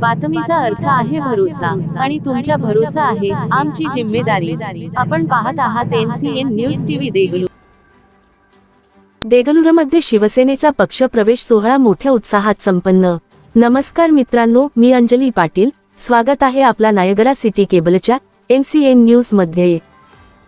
बातमीचा अर्थ आहे भरोसा आणि तुमच्या भरोसा आहे आमची जिम्मेदारी. आपण पाहत आहात एनसीएन न्यूज टीव्ही देगलू. देगलुरमध्ये शिवसेनेचा पक्ष प्रवेश सोहळा मोठ्या उत्साहात संपन्न. नमस्कार मित्रांनो मी अंजली पाटील. स्वागत आहे आपला नायगरा सिटी केबलच्या एनसीएन न्यूजमध्ये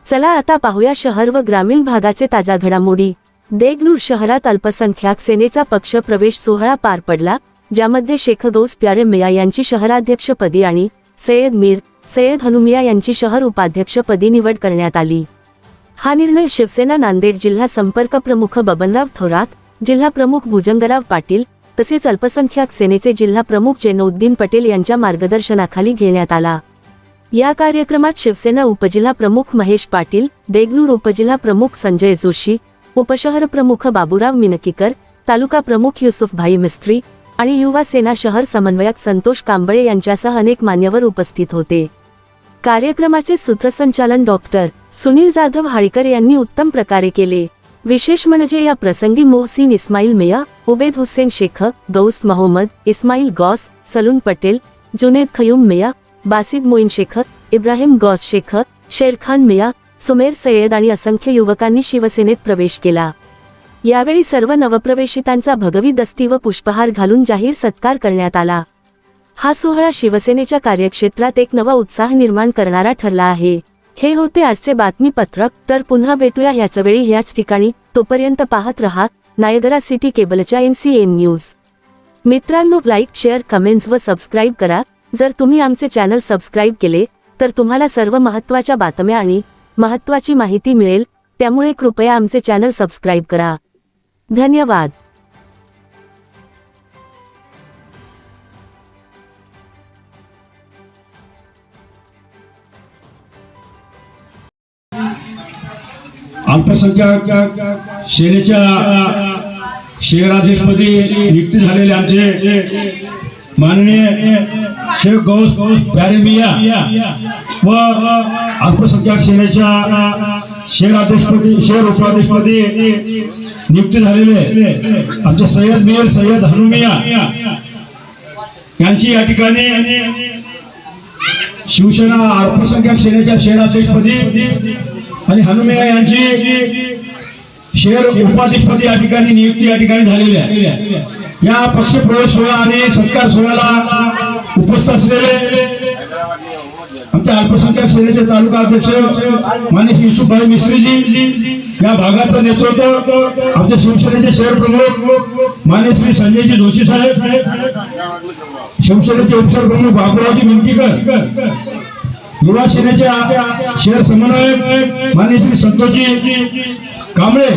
चला आता पाहूया शहर व ग्रामीण भागाचे ताज्या घडामोडी. देगलूर शहरात अल्पसंख्याक सेनेचा पक्ष प्रवेश सोहळा पार पडला. ज्यामध्ये शेख गौस प्यारे मिया यांची शहराध्यक्षपदी आणि सय्यद मीर सय्यद हनुमिया यांची शहर उपाध्यक्षपदी निवड करण्यात आली. हा निर्णय शिवसेना नांदेड जिल्हा संपर्क प्रमुख बबनराव थोरात जिल्हा प्रमुख भुजंगराव पाटील तसेच अल्पसंख्याक सेनेचे जिल्हा प्रमुख जैनउद्दीन पटेल यांच्या मार्गदर्शनाखाली घेण्यात आला. या कार्यक्रमात शिवसेना उपजिल्हा प्रमुख महेश पाटील देगलूर उपजिल्हा प्रमुख संजय जोशी उपशहर प्रमुख बाबूराव मिनकीकर तालुका प्रमुख युसुफभाई मिस्त्री आणि युवा सेना शहर समन्वयक संतोष कांबळे यांच्यासह अनेक मान्यवर उपस्थित होते. कार्यक्रमाचे सूत्रसंचालन डॉक्टर सुनील जाधव हाळीकर यांनी उत्तम प्रकारे केले. विशेष म्हणजे या प्रसंगी मोहसिन इस्माईल मिया उबेद हुसेन शेख गौस मोहम्मद इस्माईल गॉस सलून पटेल जुनेद खयूम मिया बासिद मोईन शेख इब्राहिम गॉस शेख शेरखान मिया सुमेर सय्यद आणि असंख्य युवकांनी शिवसेनेत प्रवेश केला. यावेळी सर्व नवप्रवेशितांचा भगवी दस्ती व पुष्पहार घालून जाहीर सत्कार करण्यात आला. हा सोहळा शिवसेनेच्या कार्यक्षेत्रात एक नवा उत्साह निर्माण करणारा ठरला आहे. हे होते आजचे बातमीपत्रक. तर पुन्हा भेटूया ह्याच वेळी ह्याच ठिकाणी. तोपर्यंत पाहत रहा नायगरा सिटी केबलच्या एन सी एन न्यूज. मित्रांनो लाईक शेअर कमेंट्स व सबस्क्राईब करा. जर तुम्ही आमचे चॅनल सबस्क्राईब केले तर तुम्हाला सर्व महत्त्वाच्या बातम्या आणि महत्त्वाची माहिती मिळेल. त्यामुळे कृपया आमचे चॅनल सबस्क्राईब करा. धन्यवाद. अल्पसंख्याक सेनेच्या शहराध्यक्षपदी नियुक्ती झालेले आमचे माननीय शेख गौस गौस मिया व अल्पसंख्याक सेनेच्या शहराध्यक्षपदी शहर उपाध्यक्षपदी नियुक्ती झालेले आमच्या सय्यद मीर सय्यद हनुमिया यांची या ठिकाणी शिवसेना अल्पसंख्याक सेनेच्या शहराध्यक्षपदी आणि हनुमिया यांची शहर उपाध्यक्षपदी या ठिकाणी नियुक्ती या ठिकाणी झालेली आहे. या पक्ष प्रवेश सोहळा आणि सत्कार सोहळ्याला उपस्थित असलेले आमच्या अल्पसंख्याक सेनेचे तालुका अध्यक्ष माने युसुफभाई मिश्रीजी या भागाचं नेतृत्व आमच्या शिवसेनेचे शहर प्रमुख मान्य श्री संजयजी जोशी साहेब शिवसेनेचे उपसर प्रमुख बाबुरावजी मिंकीकर युवा सेनेचे शहर समन्वयक मान्य श्री संतोषजी कांबळे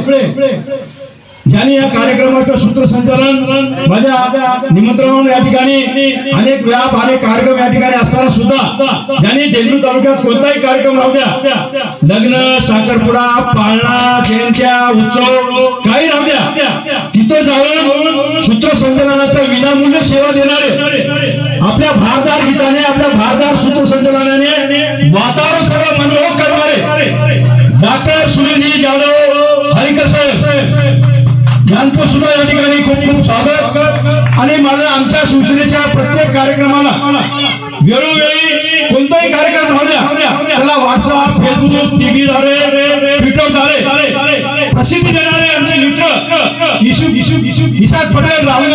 ज्यांनी या कार्यक्रमाचं सूत्रसंचालन माझ्या निमंत्रणावर या ठिकाणी अनेक व्याप अनेक कार्यक्रम या ठिकाणी असताना सुद्धा ज्यांनी देगलूर तालुक्यात कोणताही कार्यक्रम राहू द्या. लग्न साखरपुडा पाळणा जयंत्या उत्सव काही राहू द्या. तिथं जाऊन सूत्रसंचालनाचं विनामूल्य सेवा देणारे आपल्या भारदार गीताने आपल्या भारदार सूत्रसंचलनाने वाता यांचं सुद्धा या ठिकाणी खूप खूप स्वागत. आणि मला आमच्या शिवसेनेच्या प्रत्येक कार्यक्रमाला वेळोवेळी कोणताही कार्यक्रम राहू त्याला व्हॉट्सअप फेसबुक टीव्ही द्वारे ट्विटरद्वारे प्रसिद्धी देणारे आमचे मित्र इशू इशू इशू विशाख पटेल राहुल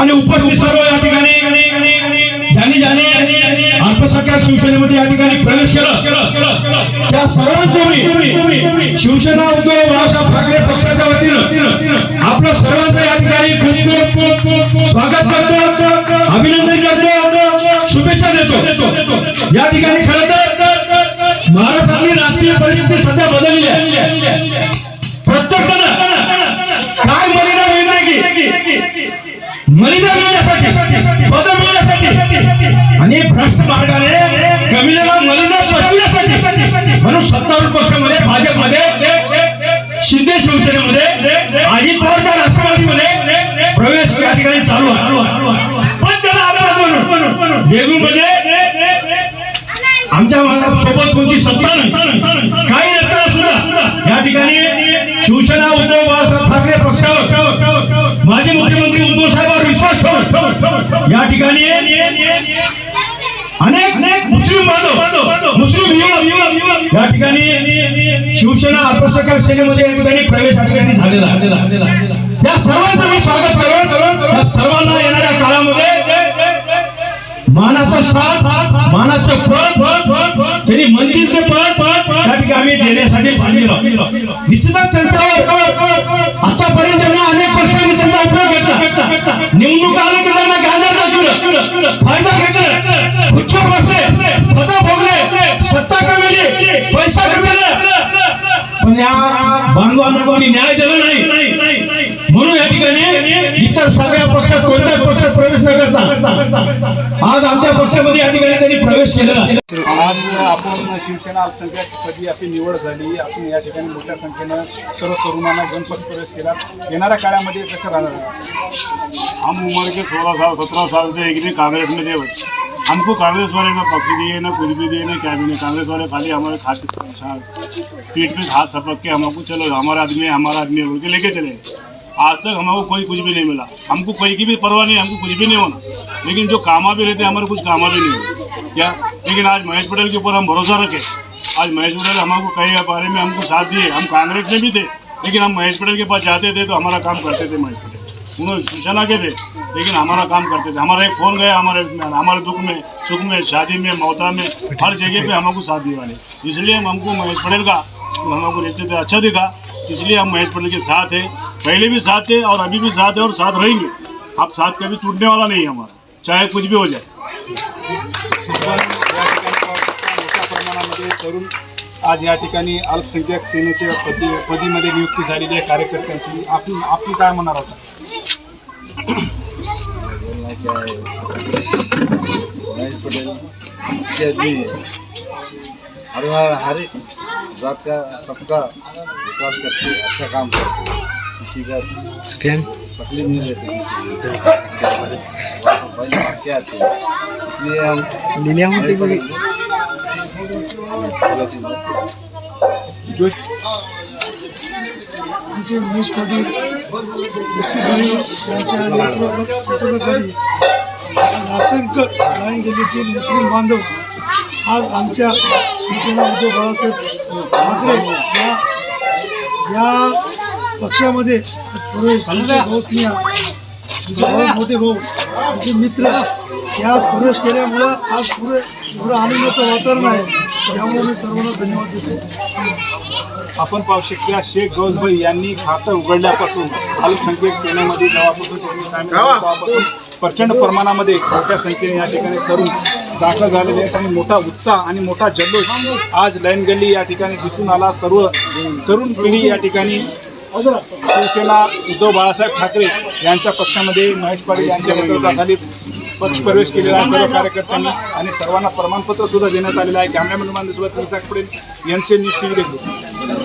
आणि उपस्थित सर्व या ठिकाणी शिवसेनेमध्ये या ठिकाणी प्रवेश केला. त्या सर्वांचं शिवसेना उद्धव बाळासाहेब ठाकरे पक्षाच्या वतीनं आपलं सर्वांचं या ठिकाणी स्वागत करतो. अभिनंदन करतो. शुभेच्छा देतो. या ठिकाणी खरं तर महाराष्ट्रातली राजकीय परिस्थिती सध्या बदलली आहे. प्रत्येक काय बलिदान मिळणार की? बलिदान मिळण्यासाठी अनेक अनेक मुस्लिम मुस्लिम या ठिकाणी शिवसेना सेनेमध्ये प्रवेश अधिकारी झालेला सर्वांचं मी स्वागत सर्वांना येणाऱ्या काळामध्ये मानाचा साथ मानाचं त्यांनी मंदिर ते त्या ठिकाणी आम्ही देण्यासाठी निश्चितच त्यांच्यावर आतापर्यंत त्यांना अनेक पक्षांनी त्यांचा उपयोग घेतला. निवडणुका कोणी न्याय दिला नाही. म्हणून या ठिकाणी इतर सगळ्या पक्षात कोणत्याच पक्षात प्रवेश न करता आज आमच्या पक्षामध्ये या ठिकाणी त्यांनी प्रवेश केलेला आज आपण शिवसेना अल्पसंख्याक पदी आपली निवड झाली. आपण या ठिकाणी मोठ्या संख्येनं सर्व तरुणांना पक्ष प्रवेश केला. येणाऱ्या काळामध्ये कसं राहणार? हम उम्र के सोलह साल सत्रह साल से एक भी कांग्रेस में थे भाई हमको कांग्रेस वाले ना पक्ष दिए ना कुछ भी दिए ना क्या भी नहीं। कांग्रेस वाले खाली हमारे खाते पीठ पे हाथ थपक के हमको चलो हमारा आदमी है हमारा आदमी है बोल के लेके चले। आज तक हमको कोई कुछ भी नहीं मिला। हमको कोई की भी परवाह नहीं हमको कुछ भी नहीं होना। लेकिन जो कामा भी रहते हमारे कुछ कामा भी नहीं होना क्या? लेकिन आज महेश पटेल के ऊपर हम भरोसा रखे। आज महेश पटेल हमको कई बारे में हमको साथ दिए। हम कांग्रेस में भी थे लेकिन हम महेश पटेल के पास जाते थे तो हमारा काम करते थे महेश पटेल। उन्होंने सूचना के थे लेकिन हमारा काम करते थे। हमारा एक फ़ोन गया, हमारे हमारे दुख में, सुख में, शादी में, मौता में, हर जगह पे हमको साथ दिए वाले इसलिए हम हमको महेश पटेल का हमको नेतृत्व अच्छा दिखा। इसलिए हम महेश पटेल के साथ हैं। पहले भी साथ थे और अभी भी साथ है और साथ रहेंगे। अब साथ कभी टूटने वाला नहीं है हमारा, चाहे कुछ भी हो जाए। आपण या ठिकाणी पाहू शकता मोठ्या प्रमाणामध्ये तरुण आज या ठिकाणी अल्पसंख्याक सेनेच्या पदी, पदीमध्ये नियुक्ती झालेली आहे कार्यकर्त्यांची. आपण आपली काय महेश पटेल अच्छे आदमी है हर हर हर एक जात का सबका विकास करते अच्छा काम करते किसी का तकलीफ नहीं देते किसी को पहले भाग के आते हैं इसलिए हम महेश आमचे महेश पाटील यशस्वी यांच्या नेतृत्वाखाली आज असंख्य लाईन गेलीतील मुस्लिम बांधव आज आमच्या शिवसेना उद्धव बाळासाहेब ठाकरे या या पक्षामध्ये आज प्रवेश आमचे भाऊसनिया आमचे भाऊ मोठे भाऊ आमचे मित्र हे आज प्रवेश केल्यामुळं आज पुरे पुरं आनंदाचं वातावरण आहे. त्यामुळे मी सर्वांना धन्यवाद देतो. आपण पाहू शकता शेख गौसभाई यांनी खातं उघडल्यापासून अल्पसंख्याक सेनेमध्ये जेव्हापासून त्यांनी सामील झाले तेव्हापासून प्रचंड प्रमाणामध्ये मोठ्या संख्येने या ठिकाणी तरुण दाखल झालेले आहेत आणि मोठा उत्साह आणि मोठा जल्लोष आज लाईन गल्ली या ठिकाणी दिसून आला. सर्व तरुण पिढी या ठिकाणी शिवसेना उद्धव बाळासाहेब ठाकरे यांच्या पक्षामध्ये महेश पाटील यांच्या नेतृत्वाखाली पक्ष प्रवेश केलेला आहे सर्व कार्यकर्त्यांनी. आणि सर्वांना प्रमाणपत्र सुद्धा देण्यात आलेलं आहे. कॅमेरामॅन मानसोबत निसाक पडेल N C news T V देखील.